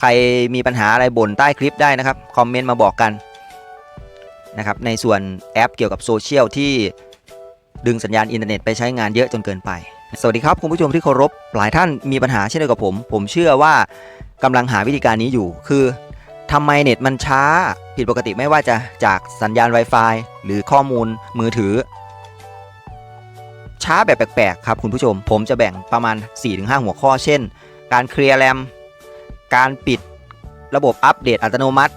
ใครมีปัญหาอะไรบ่นใต้คลิปได้นะครับ คอมเมนต์มาบอกกันนะครับในส่วนแอปเกี่ยวกับโซเชียลที่ดึงสัญญาณอินเทอร์เน็ตไปใช้งานเยอะจนเกินไป สวัสดีครับ คุณผู้ชมที่เคารพ หลายท่านมีปัญหาเช่นเดียวกับผม ผมเชื่อว่ากำลังหาวิธีการนี้อยู่ คือทำไมเน็ตมันช้า ผิดปกติไม่ว่าจะจากสัญญาณ Wi-Fi หรือข้อมูลมือถือ ช้าแบบแปลกๆครับคุณผู้ชม ผมจะแบ่งประมาณ 4-5 หัวข้อ เช่น การเคลียร์แรม การปิดระบบอัปเดตอัตโนมัติ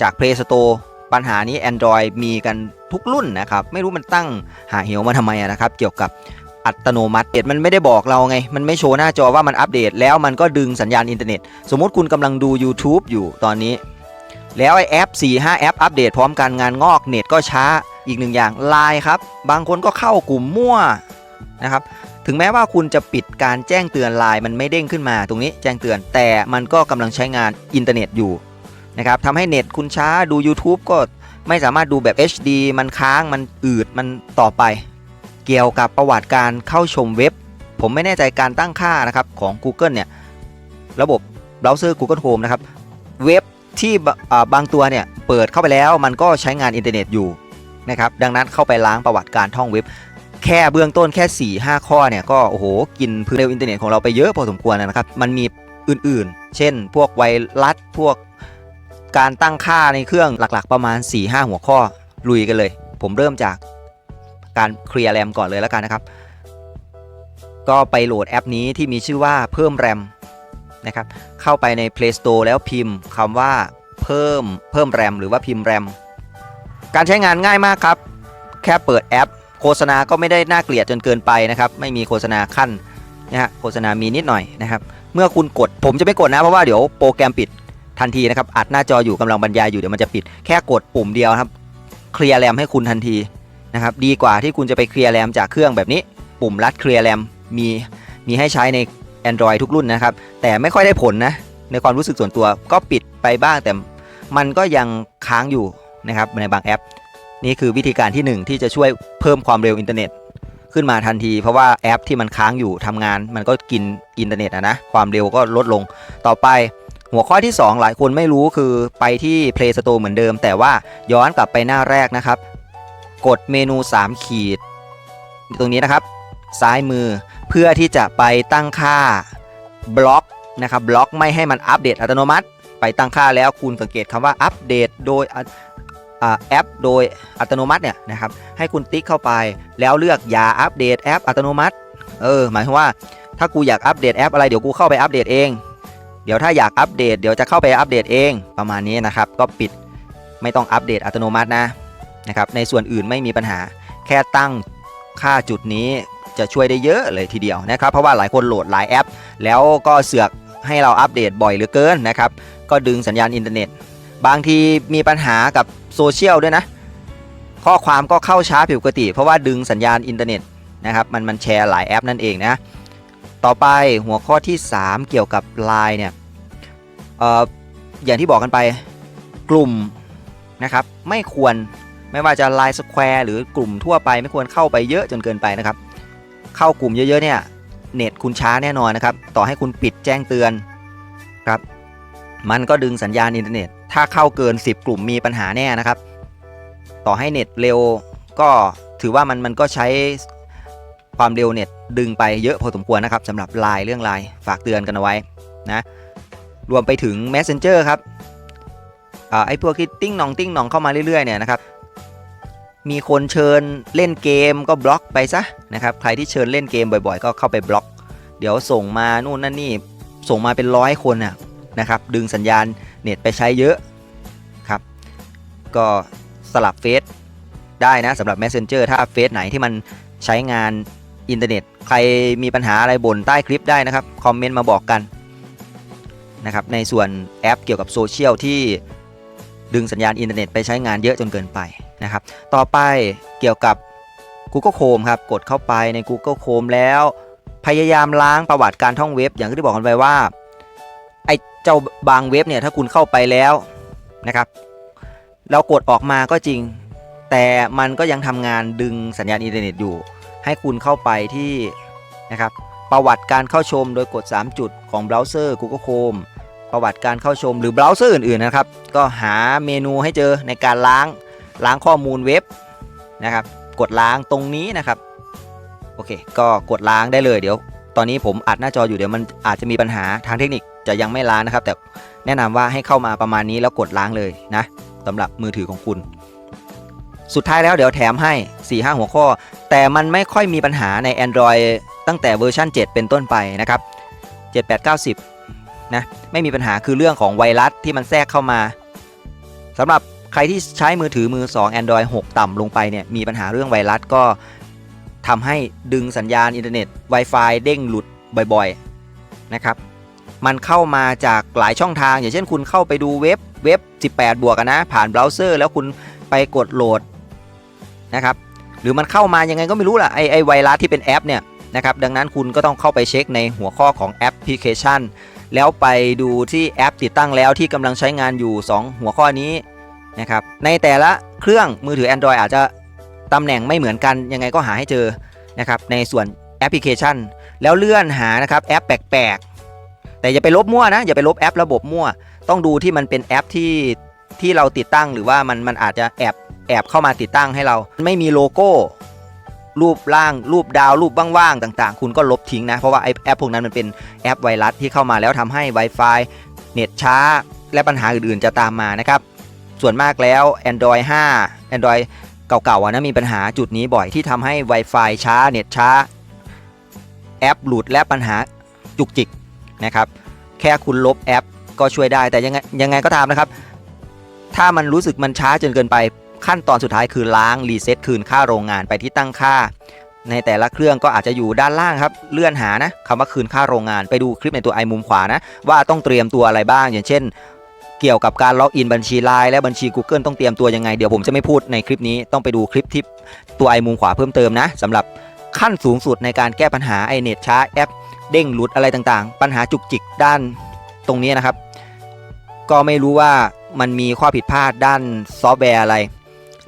จาก Play Store ปัญหานี้ Android มีกันทุกรุ่นนะครับ ไม่รู้มันตั้งหาเหวมาทำไมนะครับ เกี่ยวกับอัตโนมัติเด็ดมันไม่ได้บอกเราไง มันไม่โชว์หน้าจอว่ามันอัปเดต แล้วมันก็ดึงสัญญาณอินเทอร์เน็ต สมมติคุณกำลังดู YouTube อยู่ตอนนี้ แล้วไอแอป 4-5 แอปอัปเดตพร้อมกันงานงอกเน็ตก็ช้าอีกหนึ่งอย่างไลน์ครับ บางคนก็เข้ากลุ่มมั่วนะครับ ถึงแม้ว่าคุณจะปิดการแจ้งเตือนไลน์มันไม่เด้งขึ้นมาตรงนี้แจ้งเตือน แต่มันก็กำลังใช้งานอินเทอร์เน็ตอยู่นะครับทำให้เน็ตคุณช้าดู YouTube ก็ไม่สามารถดูแบบ HD มันค้างมันอืดมันต่อไป เกี่ยวกับประวัติการเข้าชมเว็บ ผมไม่แน่ใจการตั้งค่านะครับของ Google เนี่ยระบบเบราว์เซอร์ Google Chrome นะครับเว็บที่บอ่าบางตัวเนี่ยเปิดเข้าไปแล้วมันก็ใช้งานอินเทอร์เน็ตอยู่นะครับดังนั้นเข้าไปล้างประวัติการท่องเว็บ แค่เบื้องต้นแค่4 5ข้อเนี่ยก็โอ้โหกินพื้นเร็วอินเทอร์เน็ตของเราไปเยอะพอสมควรนะครับ มันมีอื่นๆ เช่น พวกไวรัสพวกการตั้งค่าในเครื่องหลักๆ ประมาณ 4-5หัวข้อลุยกันเลย ผมเริ่มจากการเคลียร์แรมก่อนเลยแล้วกันนะครับ ก็ไปโหลดแอปนี้ที่มีชื่อว่าเพิ่มแรมนะครับเข้าไปใน Play Store แล้วพิมพ์คำว่าเพิ่มเพิ่มแรมหรือว่าพิมพ์แรมการใช้งานง่ายมากครับ แค่เปิดแอป โฆษณาก็ไม่ได้น่าเกลียดจนเกินไปนะครับ ไม่มีโฆษณาขั้นนะฮะโฆษณามีนิดหน่อยนะครับ เมื่อคุณกดผมจะไม่กดนะเพราะว่าเดี๋ยวโปรแกรมปิดทันทีนะครับอัดหน้าจออยู่กำลังบรรยายอยู่เดี๋ยวมันจะปิดแค่กดปุ่มเดียวครับเคลียร์แรมให้คุณทันทีนะครับดีกว่าที่คุณจะไปเคลียร์แรมจากเครื่องแบบนี้ ปุ่มรัดเคลียร์แรมมีมีให้ใช้ใน Android ทุกรุ่นนะครับ แต่ไม่ค่อยได้ผลนะในความรู้สึกส่วนตัวก็ปิดไปบ้างแต่มันก็ยังค้างอยู่นะครับในบางแอป นี่คือวิธีการที่1ที่จะช่วยเพิ่มความเร็วอินเทอร์เน็ตขึ้นมาทันที เพราะว่าแอปที่มันค้างอยู่ทำงาน มันก็กินอินเทอร์เน็ตอะนะความเร็วก็ลดลง ต่อไปหัวข้อที่ 2 หลายคนไม่รู้คือไปที่ Play Store เหมือนเดิม แต่ว่าย้อนกลับไปหน้าแรกนะครับ กดเมนู 3 ขีด ตรงนี้นะครับ ซ้ายมือเพื่อที่จะไปตั้งค่าบล็อกนะครับบล็อกไม่ให้มันอัปเดตอัตโนมัติ ไปตั้งค่าแล้วคุณสังเกตคำว่าอัปเดตโดย แอปโดยอัตโนมัติเนี่ยนะครับให้คุณติ๊กเข้าไปแล้วเลือกอย่าอัปเดตแอปอัตโนมัติเออหมายความว่าถ้ากูอยากอัปเดตแอปอะไรเดี๋ยวกูเข้าไปอัปเดตเอง เดี๋ยวถ้าอยากอัปเดตเดี๋ยวจะเข้าไปอัปเดตเองประมาณนี้นะครับ ก็ปิดไม่ต้องอัปเดตอัตโนมัตินะนะครับในส่วนอื่นไม่มีปัญหาแค่ตั้งค่าจุดนี้จะช่วยได้เยอะเลยทีเดียวนะครับ เพราะว่าหลายคนโหลดหลายแอป แล้วก็เสือกให้เราอัปเดตบ่อยเหลือเกินนะครับ ก็ดึงสัญญาณอินเทอร์เน็ต บางทีมีปัญหากับโซเชียลด้วยนะ ข้อความก็เข้าช้าผิดปกติ เพราะว่าดึงสัญญาณอินเทอร์เน็ตนะครับมันมันแชร์หลายแอปนั่นเองนะต่อไปหัวข้อที่ 3 เกี่ยวกับ Line เนี่ยเอออย่างที่บอกกันไปกลุ่มนะครับไม่ควรไม่ว่าจะ Line Square หรือกลุ่มทั่วไปไม่ควรเข้าไปเยอะจนเกินไปนะครับ เข้ากลุ่มเยอะๆเนี่ยเน็ตคุณช้าแน่นอนนะครับ ต่อให้คุณปิดแจ้งเตือนครับ มันก็ดึงสัญญาณอินเทอร์เน็ต ถ้าเข้าเกิน 10 กลุ่มมีปัญหาแน่นะครับ ต่อให้เน็ตเร็วก็ถือว่ามันมันก็ใช้ความเร็วเน็ตดึงไปเยอะพอสมควรนะครับสำหรับไลน์เรื่องไลน์ฝากเตือนกันเอาไว้นะรวมไปถึง Messenger ครับอไอ้พวกที่ติ้งหนองติ้งหนองเข้ามาเรื่อยๆเนี่ยนะครับมีคนเชิญเล่นเกมก็บล็อกไปซะนะครับใครที่เชิญเล่นเกมบ่อยๆ ก็เข้าไปบล็อก เดี๋ยวส่งมานู่นนั่นนี่ส่งมาเป็นร้อยคนนะนะครับดึงสัญญาณเน็ตไปใช้เยอะ ก็สลับเฟซได้นะสำหรับ Messenger ถ้าเฟซไหนที่มันใช้งานอินเทอร์เน็ต ใครมีปัญหาอะไรบ่นใต้คลิปได้นะครับ คอมเมนต์มาบอกกันนะครับในส่วนแอปเกี่ยวกับโซเชียลที่ดึงสัญญาณอินเทอร์เน็ตไปใช้งานเยอะจนเกินไปนะครับ ต่อไปเกี่ยวกับ Google Chrome ครับ กดเข้าไปใน Google Chrome แล้ว พยายามล้างประวัติการท่องเว็บ อย่างที่บอกกันไปว่าไอ้เจ้าบางเว็บเนี่ยถ้าคุณเข้าไปแล้วนะครับ เรากดออกมาก็จริง แต่มันก็ยังทำงานดึงสัญญาณอินเทอร์เน็ตอยู่ ให้คุณเข้าไปที่นะครับประวัติการเข้าชมโดยกด 3 จุดของเบราว์เซอร์ Google Chrome ประวัติการเข้าชมหรือเบราว์เซอร์อื่นๆนะครับ ก็หาเมนูให้เจอในการล้างล้างข้อมูลเว็บนะครับ กดล้างตรงนี้นะครับ โอเค ก็กดล้างได้เลยเดี๋ยว ตอนนี้ผมอัดหน้าจออยู่เดี๋ยวมันอาจจะมีปัญหาทางเทคนิคจะยังไม่ล้างนะครับ แต่แนะนำว่าให้เข้ามาประมาณนี้แล้วกดล้างเลยนะ สำหรับมือถือของคุณ สุดท้ายแล้วเดี๋ยวแถมให้ 4-5 หัวข้อ แต่มันไม่ค่อยมีปัญหาใน Android ตั้งแต่เวอร์ชัน7 เป็นต้นไปนะครับ 7890 นะไม่มีปัญหาคือเรื่องของไวรัสที่มันแทรกเข้ามาสำหรับใครที่ใช้มือถือมือ 2 Android 6 ต่ำลงไปเนี่ยมีปัญหาเรื่องไวรัสก็ทำให้ดึงสัญญาณอินเทอร์เน็ต Wi-Fi เด้งหลุดบ่อยๆนะครับ มันเข้ามาจากหลายช่องทาง อย่างเช่นคุณเข้าไปดูเว็บ เว็บ 18 บวกอะนะ ผ่านเบราว์เซอร์ แล้วคุณไปกดโหลดนะครับ หรือมันเข้ามายังไงก็ไม่รู้ล่ะ ไอไอไวรัสที่เป็นแอปเนี่ยนะครับ ดังนั้นคุณก็ต้องเข้าไปเช็คในหัวข้อของแอปพลิเคชัน แล้วไปดูที่แอปติดตั้งแล้วที่กำลังใช้งานอยู่ 2 หัวข้อนี้นะครับ ในแต่ละเครื่องมือถือ Android อาจจะตำแหน่งไม่เหมือนกัน ยังไงก็หาให้เจอนะครับ ในส่วนแอปพลิเคชัน แล้วเลื่อนหานะครับแอปแปลกๆ แต่อย่าไปลบมั่วนะ อย่าไปลบแอประบบมั่ว ต้องดูที่มันเป็นแอปที่ที่เราติดตั้งหรือว่ามันมันอาจจะแอบแอบเข้ามาติดตั้งให้เรา ไม่มีโลโก้ รูปร่างรูปดาวรูปว่างๆต่างๆ คุณก็ลบทิ้งนะ เพราะว่าไอแอปพวกนั้นมันเป็นแอปไวรัสที่เข้ามาแล้วทำให้ Wi-Fi เน็ตช้า และปัญหาอื่นๆจะตามมานะครับ ส่วนมากแล้ว Android 5 Android เก่าๆอะนะมีปัญหาจุดนี้บ่อยที่ทำให้ Wi-Fi ช้าเน็ตช้า แอปหลุดและปัญหาจุกจิกนะครับ แค่คุณลบแอป ก็ช่วยได้แต่ยังไงยังไงก็ตามนะครับ ถ้ามันรู้สึกมันช้าจนเกินไปขั้นตอนสุดท้ายคือล้างรีเซ็ตคืนค่าโรงงานไปที่ตั้งค่า ในแต่ละเครื่องก็อาจจะอยู่ด้านล่างครับ เลื่อนหานะคำว่าคืนค่าโรงงานไปดูคลิปในตัวไอมุมขวานะ ว่าต้องเตรียมตัวอะไรบ้าง อย่างเช่น เกี่ยวกับการล็อกอินบัญชี Line และบัญชี Google ต้องเตรียมตัวยังไงเดี๋ยวผมจะไม่พูดในคลิปนี้ต้องไปดูคลิปที่ตัวไอมุมขวาเพิ่มเติมนะสำหรับขั้นสูงสุดในการแก้ปัญหาไอเน็ตช้าแอป เด้งหลุดอะไรต่างๆ ปัญหาจุกจิกด้านตรงนี้นะครับ ก็ไม่รู้ว่ามันมีข้อผิดพลาดด้านซอฟต์แวร์อะไร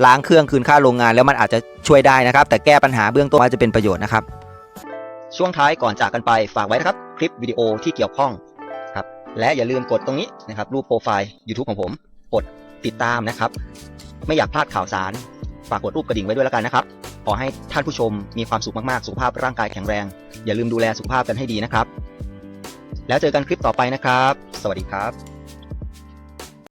ล้างเครื่องคืนค่าโรงงานแล้วมันอาจจะช่วยได้นะครับ แต่แก้ปัญหาเบื้องต้นว่าจะเป็นประโยชน์นะครับ ช่วงท้ายก่อนจากกันไปฝากไว้นะครับ คลิปวิดีโอที่เกี่ยวข้องครับและอย่าลืมกดตรงนี้นะครับ รูปโปรไฟล์ YouTube ของผม กดติดตามนะครับ ไม่อยากพลาดข่าวสาร ฝากกดรูปกระดิ่งไว้ด้วยแล้วกันนะครับขอให้ท่านผู้ชมมีความสุขมากๆ สุขภาพร่างกายแข็งแรง อย่าลืมดูแลสุขภาพกันให้ดีนะครับ แล้วเจอกันคลิปต่อไปนะครับ สวัสดีครับ